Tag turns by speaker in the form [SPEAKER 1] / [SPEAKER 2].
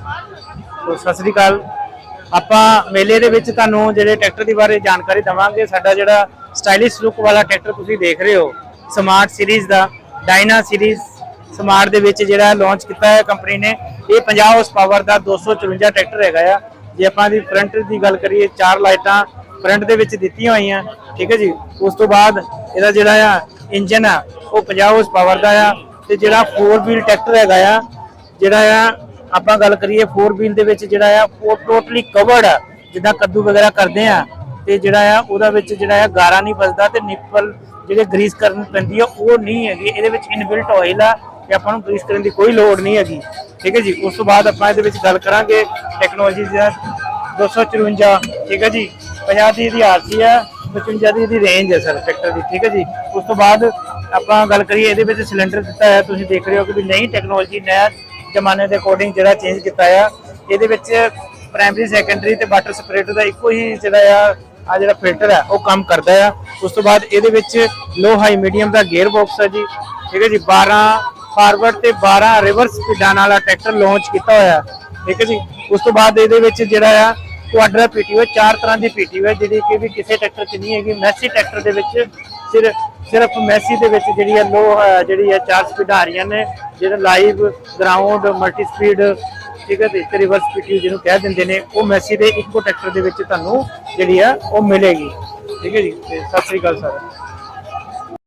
[SPEAKER 1] ਸੋ ਸਤਿ ਸ੍ਰੀ ਅਕਾਲ। ਆਪਾਂ ਮੇਲੇ ਦੇ ਵਿੱਚ ਤੁਹਾਨੂੰ ਜਿਹੜੇ ਟਰੈਕਟਰ ਦੇ ਬਾਰੇ ਜਾਣਕਾਰੀ ਦਵਾਂਗੇ। ਸਾਡਾ ਜਿਹੜਾ ਸਟਾਈਲਿਸ਼ ਲੁੱਕ ਵਾਲਾ ਟਰੈਕਟਰ ਤੁਸੀਂ ਦੇਖ ਰਹੇ ਹੋ, ਸਮਾਰਟ ਸੀਰੀਜ਼ ਦਾ, ਡਾਇਨਾ ਸੀਰੀਜ਼ ਸਮਾਰਟ ਦੇ ਵਿੱਚ ਜਿਹੜਾ ਲਾਂਚ ਕੀਤਾ ਹੈ ਕੰਪਨੀ ਨੇ। ਇਹ 50 ਹਾਰਸ ਪਾਵਰ ਦਾ 254 ਟਰੈਕਟਰ ਹੈਗਾ ਆ। ਜੇ ਆਪਾਂ ਦੀ ਫਰੰਟ ਦੀ ਗੱਲ ਕਰੀਏ, ਚਾਰ ਲਾਈਟਾਂ ਫਰੰਟ ਦੇ ਵਿੱਚ ਦਿੱਤੀਆਂ ਹੋਈਆਂ, ਠੀਕ ਹੈ ਜੀ? ਉਸ ਤੋਂ ਬਾਅਦ ਇਹਦਾ ਜਿਹੜਾ ਆ ਇੰਜਨ ਆ, ਉਹ 50 ਹਾਰਸ ਪਾਵਰ ਦਾ ਆ। ਤੇ ਜਿਹੜਾ 4 ਵੀਲ ਟਰੈਕਟਰ ਹੈਗਾ ਆ, ਜਿਹੜਾ ਆ ਆਪਾਂ ਗੱਲ ਕਰੀਏ 4 ਵੀਲ ਦੇ ਵਿੱਚ ਜਿਹੜਾ ਆ, ਉਹ ਟੋਟਲੀ ਕਵਰਡ ਆ, ਜਿੱਦਾਂ ਕੱਦੂ ਵਗੈਰਾ ਕਰਦੇ ਆ, ਤੇ ਜਿਹੜਾ ਆ, ਉਹਦਾ ਵਿੱਚ ਜਿਹੜਾ ਆ ਗਾਰਾ ਨਹੀਂ ਫਸਦਾ ਤੇ ਨਿੱਪਲ ਜਿਹੜੇ ਗਰੀਸ ਕਰਨ ਪੈਂਦੀ ਆ, ਉਹ ਨਹੀਂ ਹੈਗੀ। ਇਹਦੇ ਵਿੱਚ ਇਨਬਿਲਟ ਆਇਲ ਆ, ਤੇ ਆਪਾਂ ਨੂੰ ਗਰੀਸ ਕਰਨ ਦੀ ਕੋਈ ਲੋੜ ਨਹੀਂ ਹੈਗੀ। ਠੀਕ ਹੈ ਜੀ? ਉਸ ਤੋਂ ਬਾਅਦ ਆਪਾਂ ਇਹਦੇ ਵਿੱਚ ਗੱਲ ਕਰਾਂਗੇ ਟੈਕਨੋਲੋਜੀ ਦਾ 254 ਠੀਕ ਹੈ ਜੀ? 50 ਦੀ ਇਹਦੀ ਆਰਸੀ ਆ 55 ਦੀ ਇਹਦੀ ਰੇਂਜ ਹੈ ਸਰ ਟਰੈਕਟਰ ਦੀ, ਠੀਕ ਹੈ ਜੀ? ਉਸ ਤੋਂ ਬਾਅਦ ਆਪਾਂ ਗੱਲ ਕਰੀਏ ਇਹਦੇ ਵਿੱਚ ਸਿਲੰਡਰ ਦਿੱਤਾ ਹੈ ਤੁਸੀਂ ਦੇਖ ਰਹੇ ਹੋ ਕਿ ਵੀ ਨਈ ਟੈਕਨੋਲੋਜੀ ਨया ਜ਼ਮਾਨੇ ਦੇ ਅਕੋਰਡਿੰਗ ਜਿਹੜਾ ਚੇਂਜ ਕੀਤਾ ਆ, ਇਹਦੇ ਵਿੱਚ ਪ੍ਰਾਇਮਰੀ ਸੈਕੰਡਰੀ ਤੇ ਵਾਟਰ ਸਪਰੇਟਰ ਦਾ ਇੱਕੋ ਹੀ ਜਿਹੜਾ ਆ ਆ ਜਿਹੜਾ ਫਿਲਟਰ ਹੈ ਉਹ ਕੰਮ ਕਰਦਾ ਆ। ਉਸ ਤੋਂ ਬਾਅਦ ਇਹਦੇ ਵਿੱਚ ਲੋ ਹਾਈ ਮੀਡੀਅਮ ਦਾ ਗੇਅਰ ਬਾਕਸ ਹੈ ਜੀ। ਠੀਕ ਹੈ ਜੀ 12 ਫਾਰਵਰਡ ਤੇ 12 ਰਿਵਰਸ ਸਪੀਡਾਂ ਵਾਲਾ ਟਰੈਕਟਰ ਲਾਂਚ ਕੀਤਾ ਹੋਇਆ। ਠੀਕ ਹੈ ਜੀ, ਉਸ ਤੋਂ ਬਾਅਦ ਇਹਦੇ ਵਿੱਚ ਜਿਹੜਾ ਆ ਕੁਆਡਰਾ ਪੀਟੀਓ ਚਾਰ ਤਰ੍ਹਾਂ ਦੀ ਪੀਟੀਓ ਹੈ, ਜਿਹੜੀ ਕਿ ਵੀ ਕਿਸੇ ਟਰੈਕਟਰ 'ਚ ਨਹੀਂ ਹੈਗੀ। ਮੈਸੀ ਟਰੈਕਟਰ ਦੇ ਵਿੱਚ ਸਿਰਫ ਸਿਰਫ ਮੈਸੀ ਦੇ ਵਿੱਚ ਜਿਹੜੀ ਹੈ ਲੋ ਜਿਹੜੀ ਹੈ ਚਾਰ ਸਪੀਡਾਂ ਆ ਰਹੀਆਂ ਨੇ। ਜਿਹੜਾ ਲਾਈਵ ਗਰਾਊਂਡ ਮਲਟੀ ਸਪੀਡ ਠੀਕ ਹੈ ਤੇ ਇੱਕ ਰਿਵਰਸ ਪੀਟੀਓ ਜਿਹਨੂੰ ਕਹਿ ਦਿੰਦੇ ਨੇ, ਉਹ ਮੈਸੀ ਦੇ ਇੱਕੋ ਟਰੈਕਟਰ ਦੇ ਵਿੱਚ ਤੁਹਾਨੂੰ ਜਿਹੜੀ ਆ, ਉਹ ਮਿਲੇਗੀ। ਠੀਕ ਹੈ ਜੀ, ਤੇ ਸਤਿ ਸ੍ਰੀ ਅਕਾਲ ਸਰ